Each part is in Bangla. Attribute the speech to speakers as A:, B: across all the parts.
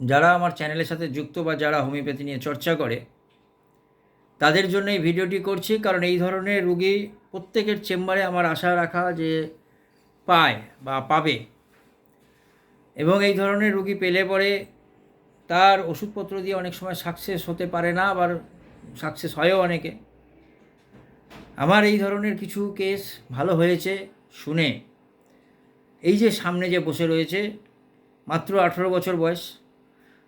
A: যারা আমার চ্যানেলের সাথে যুক্ত বা যারা হোমিওপ্যাথি নিয়ে চর্চা করে, তাদের জন্য এই ভিডিওটি করছি কারণ এই ধরনের রুগী প্রত্যেকের চেম্বারে আমার আশা রাখা যে পায় বা পাবে। এবং এই ধরনের রুগী পেলে পরে তার ওষুধপত্র দিয়ে অনেক সময় সাকসেস হতে পারে না আবার সাকসেস হয়ও অনেকে। আমার এই ধরনের কিছু কেস ভালো হয়েছে শুনে। এই যে সামনে যে বসে রয়েছে, মাত্র আঠেরো বছর বয়স।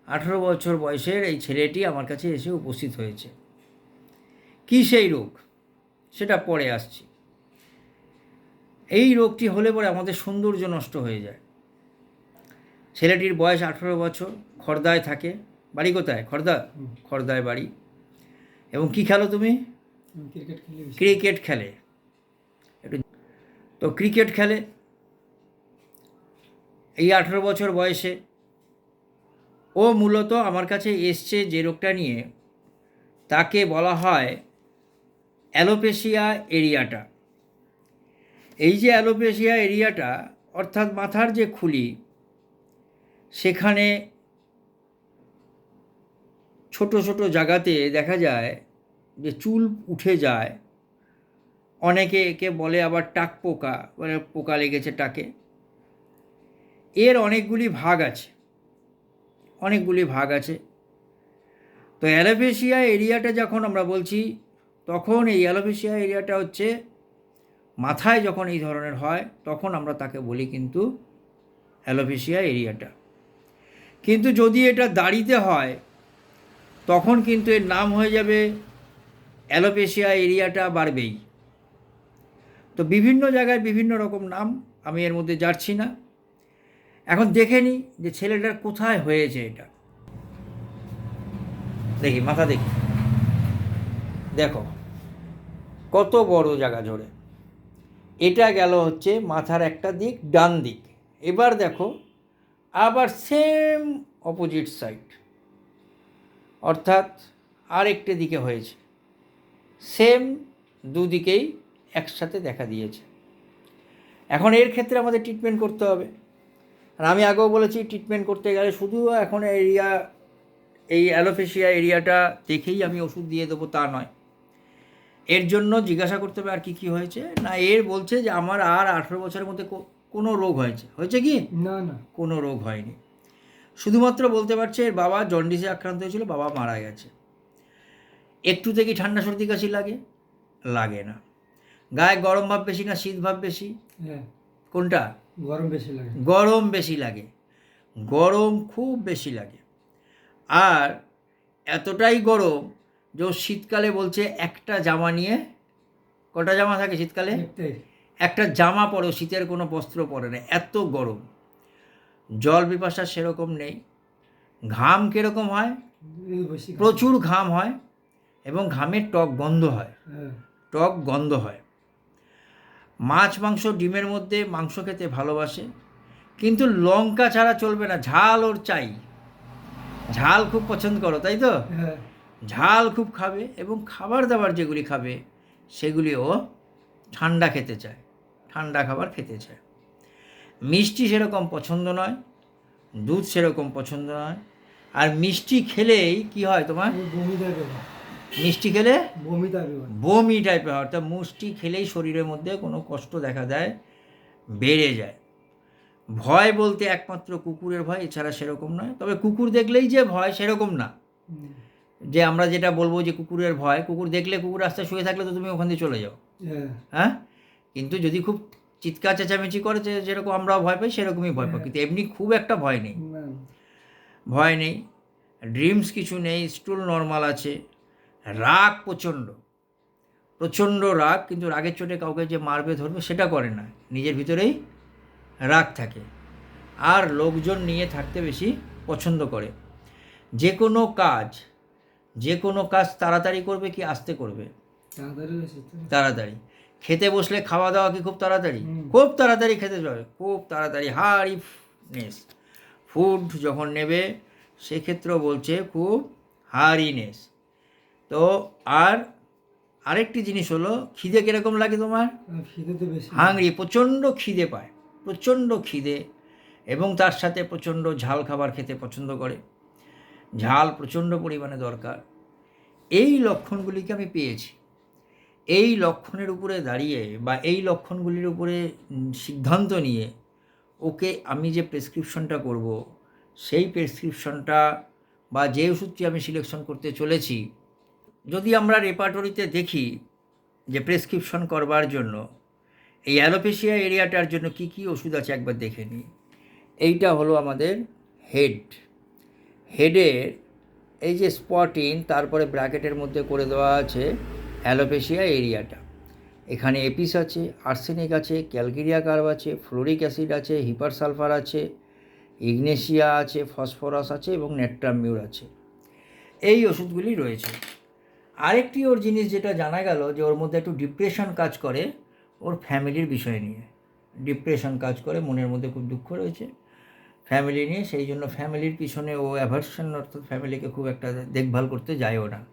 A: আঠেরো বছর বয়সের এই ছেলেটি আমার কাছে এসে উপস্থিত হয়েছে। কী সেই রোগ? সেটা পরে আসছি। এই রোগটি হলে পরে আমাদের সৌন্দর্য নষ্ট হয়ে যায়। ছেলেটির বয়স আঠেরো বছর খর্দায় থাকে। বাড়ি কোথায়? খর্দা? খর্দায় বাড়ি। এবং কি খেলো তুমি?
B: ক্রিকেট খেলি
A: ক্রিকেট খেলে। একটু তো ক্রিকেট খেলে। এই আঠেরো বছর বয়সে ও মূলত আমার কাছে এসছে যে রোগটা নিয়ে। তাকে বলা হয় অ্যালোপেশিয়া এরিয়াটা। এই যে অ্যালোপেশিয়া এরিয়াটা, অর্থাৎ মাথার যে খুলি, সেখানে ছোট ছোট জায়গাতে দেখা যায় যে চুল উঠে যায়। অনেকে একে বলে আবার টাক পোকা মানে পোকা লেগেছে টাকে। এর অনেকগুলি ভাগ আছে। অনেকগুলি ভাগ আছে। তো অ্যালোপেশিয়া এরিয়াটা যখন আমরা বলছি, তখন এই অ্যালোপেশিয়া এরিয়াটা হচ্ছে মাথায় যখন এই ধরনের হয়, তখন আমরা তাকে বলি কিন্তু অ্যালোপেশিয়া এরিয়াটা। কিন্তু যদি এটা দাড়িতে হয়, তখন কিন্তু এর নাম হয়ে যাবে অ্যালোপেশিয়া এরিয়াটা বাড়বেই। তো বিভিন্ন জায়গায় বিভিন্ন রকম নাম, আমি এর মধ্যে যাচ্ছি না। এখন দেখে নিই যে ছেলেটার কোথায় হয়েছে এটা। দেখি, মাথা দেখি। দেখো, কত বড় জায়গা জুড়ে এটা গেল হচ্ছে মাথার একটা দিক, ডান দিক। এবার দেখো, আবার সেম অপোজিট সাইড অর্থাৎ আরেকটি দিকে হয়েছে। সেম দুদিকেই একসাথে দেখা দিয়েছে। এখন এর ক্ষেত্রে আমাদের ট্রিটমেন্ট করতে হবে। আর আমি আগেও বলেছি ট্রিটমেন্ট করতে গেলে শুধু এখন এরিয়া এই অ্যালোপেশিয়া এরিয়াটা দেখেই আমি ওষুধ দিয়ে দেবো তা নয়। এর জন্য জিজ্ঞাসা করতে হবে আর কি কি হয়েছে। না এর বলছে যে আমার আর আঠেরো বছরের মধ্যে কোনো রোগ হয়েছে। হয়েছে কি?
B: না না।
A: কোনো রোগ হয়নি। শুধুমাত্র বলতে পারছে এর বাবা জন্ডিসে আক্রান্ত হয়েছিল বাবা মারা গেছে। একটু কি ঠান্ডা সর্দি কাশি লাগে? লাগে না। গায়ে গরম ভাব বেশি না শীত ভাব বেশি?
B: হ্যাঁ।
A: কোনটা?
B: গরম বেশি লাগে।
A: গরম বেশি লাগে। গরম খুব বেশি লাগে। আর এতটাই গরম যে শীতকালে বলছে একটা জামা নিয়ে কটা জামা থাকে শীতকালে? একটা জামা পরো শীতের কোনো বস্ত্র পরে না এত গরম। জল পিপাসা সেরকম নেই। ঘাম কীরকম হয়। প্রচুর ঘাম হয় এবং ঘামের টক গন্ধ হয়।
B: হ্যাঁ।
A: টক গন্ধ হয়। মাছ মাংস ডিমের মধ্যে মাংস খেতে ভালোবাসে। কিন্তু লঙ্কা ছাড়া চলবে না ঝাল ওর চাই। ঝাল খুব পছন্দ করো তাই তো?
B: হ্যাঁ।
A: ঝাল খুব খাবে এবং খাবার দাবার যেগুলি খাবে সেগুলি ও ঠান্ডা খেতে চায় ঠান্ডা খাবার খেতে চায়। মিষ্টি সেরকম পছন্দ নয় দুধ সেরকম পছন্দ নয়। আর মিষ্টি খেলেই কি হয় তোমার? মিষ্টি খেলে
B: বমি থাকবে
A: বমি টাইপের হয় অর্থাৎ মুষ্টি খেলেই শরীরের মধ্যে কোনো কষ্ট দেখা দেয় বেড়ে যায়। ভয় বলতে একমাত্র কুকুরের ভয় এছাড়া সেরকম নয়। তবে কুকুর দেখলেই যে ভয় সেরকম না। যে আমরা যেটা বলব যে কুকুরের ভয় কুকুর দেখলে কুকুর রাস্তায় শুয়ে থাকলে তো তুমি ওখান দিয়ে চলে যাও।
B: হ্যাঁ।
A: হ্যাঁ? কিন্তু যদি খুব চিৎকার চেঁচামেচি করে যে যেরকম আমরাও ভয় পাই সেরকমই ভয় পাই। কিন্তু এমনি খুব একটা ভয় নেই। ভয় নেই। ড্রিমস কিছু নেই স্টুল নর্মাল আছে। রাগ প্রচণ্ড। প্রচণ্ড রাগ কিন্তু রাগের চোটে কাউকে যে মারবে ধরবে সেটা করে না। নিজের ভিতরেই রাগ থাকে। আর লোকজন নিয়ে থাকতে বেশি পছন্দ করে। যে কোনো কাজ যে কোনো কাজ তাড়াতাড়ি করবে কি আস্তে করবে?
B: তাড়াতাড়ি
A: খেতে বসলে খাওয়া দাওয়া কি খুব তাড়াতাড়ি? খুব তাড়াতাড়ি খেতে যাবে। খুব তাড়াতাড়ি। হাড়ি নেস। ফুড যখন নেবে সেক্ষেত্রেও বলছে খুব হারিনেস তো আর আরেকটি জিনিস হলো খিদে কীরকম লাগে তোমার?
B: আর খিদেতে বেশি।
A: হাংরি প্রচণ্ড খিদে পায় প্রচণ্ড খিদে এবং তার সাথে প্রচণ্ড ঝাল খাবার খেতে পছন্দ করে। ঝাল প্রচণ্ড পরিমাণে দরকার। এই লক্ষণগুলিকে আমি পেয়েছি। এই লক্ষণের উপরে দাঁড়িয়ে বা এই লক্ষণগুলির উপরে সিদ্ধান্ত নিয়ে ওকে আমি যে প্রেসক্রিপশনটা করব সেই প্রেসক্রিপশনটা বা যে ওষুধটি আমি সিলেকশন করতে চলেছি যদি আমরা রেপার্টরিতে দেখি যে প্রেসক্রিপশন করবার জন্য, এই অ্যালোপেশিয়া এরিয়াটার জন্য কি কি ওষুধ আছে একবার দেখে নিই। এইটা হলো আমাদের হেড হেডের এই যে স্পটিং তারপরে ব্র্যাকেটের মধ্যে করে দেওয়া আছে অ্যালোপেশিয়া এরিয়াটা এখানে এপিস আছে আর্সেনিক আছে ক্যালকেরিয়া কার্ব আছে ফ্লোরিক অ্যাসিড আছে হিপার সালফার আছে ইগনেশিয়া আছে ফসফরাস আছে এবং নেট্রামিউর আছে। এই ওষুধগুলি রয়েছে। আরেকটি ওর জিনিস যেটা জানা গেল যে ওর মধ্যে একটু ডিপ্রেশন কাজ করে ওর ফ্যামিলির বিষয় নিয়ে। ডিপ্রেশন কাজ করে মনের মধ্যে খুব দুঃখ রয়েছে। ফ্যামিলি নিয়ে সেই জন্য ফ্যামিলির পিছনে ও অ্যাভার্সন অর্থাৎ ফ্যামিলিকে খুব একটা দেখভাল করতে যায়ও না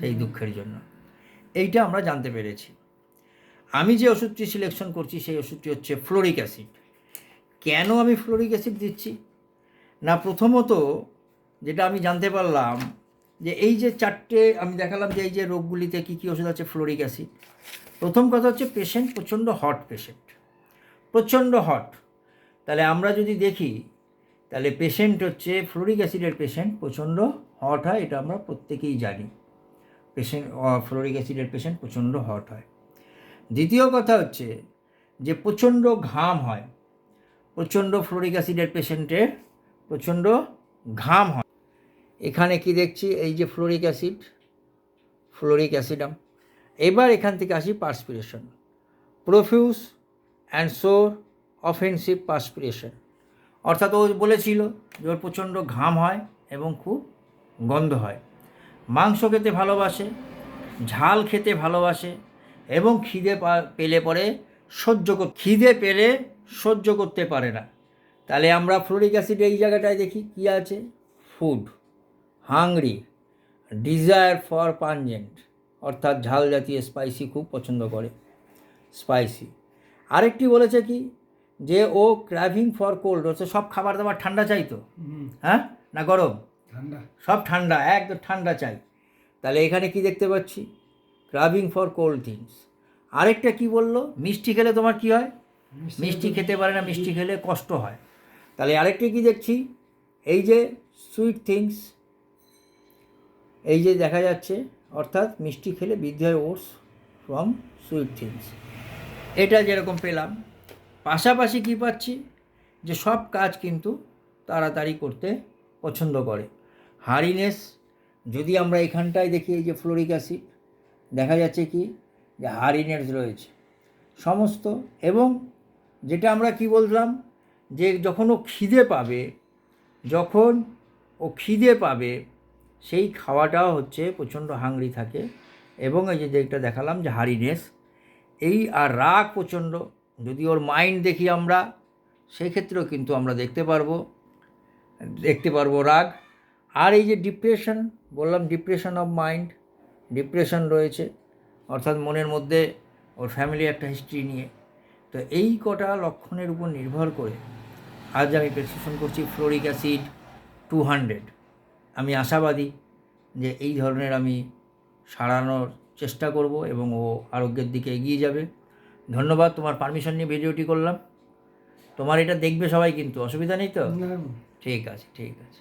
A: সেই দুঃখের জন্য। এইটা আমরা জানতে পেরেছি। আমি যে ওষুধটি সিলেকশন করছি সেই ওষুধটি হচ্ছে ফ্লোরিক অ্যাসিড কেন আমি ফ্লোরিক অ্যাসিড দিচ্ছি? না প্রথমত যেটা আমি জানতে পারলাম যে এই যে চারটে, আমি দেখালাম যে এই যে রোগগুলিতে কী কী ওষুধ আছে? Fluoric acid. প্রথম কথা হচ্ছে পেশেন্ট প্রচণ্ড হট পেশেন্ট প্রচণ্ড হট তাহলে আমরা যদি দেখি, তাহলে পেশেন্ট হচ্ছে, ফ্লোরিক অ্যাসিডের পেশেন্ট প্রচণ্ড হট হয়, এটা আমরা প্রত্যেকেই জানি। পেশেন্ট ফ্লোরিক অ্যাসিডের পেশেন্ট প্রচণ্ড হট হয়। দ্বিতীয় কথা হচ্ছে যে প্রচণ্ড ঘাম হয়। প্রচণ্ড ফ্লোরিক অ্যাসিডের পেশেন্টের প্রচণ্ড ঘাম হয়। এখানে কি দেখছি? এই যে ফ্লোরিক অ্যাসিড, ফ্লোরিক অ্যাসিডাম। এবার এখান থেকে আসি perspiration. Profuse and sour offensive perspiration. অর্থাৎ ও বলেছিল যে ওর প্রচণ্ড ঘাম হয় এবং খুব গন্ধ হয়। মাংস খেতে ভালোবাসে, ঝাল খেতে ভালোবাসে এবং খিদে পেলে পরে সহ্য খিদে পেলে সহ্য করতে পারে না। তাহলে আমরা ফ্লোরিক অ্যাসিড এই জায়গাটায় দেখি কী আছে? Food. Hungry desire for pungent অর্থাৎ ঝাল জাতীয় স্পাইসি খুব পছন্দ করে। স্পাইসি। আরেকটি বলেছে কি যে ও ক্র্যাভিং ফর কোল্ড হচ্ছে সব খাবার দাবার ঠান্ডা চাই
B: তো।
A: হ্যাঁ? না গরম?
B: ঠান্ডা।
A: সব ঠান্ডা একদম ঠান্ডা চাই। তাহলে এখানে কি দেখতে পাচ্ছি? Craving for cold things. আরেকটা কি বলল? মিষ্টি খেলে তোমার কি হয়? মিষ্টি খেতে পারে না মিষ্টি। খেলে কষ্ট হয়। তাহলে আরেকটা কি দেখছি? এই যে সুইট থিংস এই যে দেখা যাচ্ছে, অর্থাৎ মিষ্টি খেলে বৃদ্ধি হয় ওটস ফ্রম সুইট থিংস। এটা যেরকম পেলাম। পাশাপাশি কি পাচ্ছি? যে সব কাজ কিন্তু তাড়াতাড়ি করতে পছন্দ করে। হারিনেস যদি আমরা এখানটায় দেখি এই যে ফ্লোরিক অ্যাসিড, দেখা যাচ্ছে কি? যে হারিনেস রয়েছে। সমস্ত এবং যেটা আমরা কি বললাম? যে যখন ও খিদে পাবে, যখন ও খিদে পাবে সেই খাওয়াটাও হচ্ছে প্রচণ্ড হাংরি থাকে। এবং এই যে যেটা দেখালাম যে হারিনেস এই আর রাগ প্রচণ্ড। যদি ওর মাইন্ড দেখি আমরা, সেক্ষেত্রেও কিন্তু আমরা দেখতে পারব দেখতে পারব রাগ। আর এই যে ডিপ্রেশন বললাম ডিপ্রেশন অফ মাইন্ড ডিপ্রেশন রয়েছে। অর্থাৎ মনের মধ্যে ওর ফ্যামিলি একটা হিস্ট্রি নিয়ে। তো এই কটা লক্ষণের উপর নির্ভর করে আজ আমি প্রেসক্রিপশন করছি ফ্লোরিক অ্যাসিড টু হান্ড্রেড আমি আশাবাদী যে এই ধরনের আমি সারানোর চেষ্টা করব এবং ও আরোগ্যের দিকে এগিয়ে যাবে। ধন্যবাদ তোমার পারমিশন নিয়ে ভিডিওটি করলাম। তোমার এটা দেখবে সবাই কিন্তু অসুবিধা নেই তো? ঠিক আছে ঠিক আছে।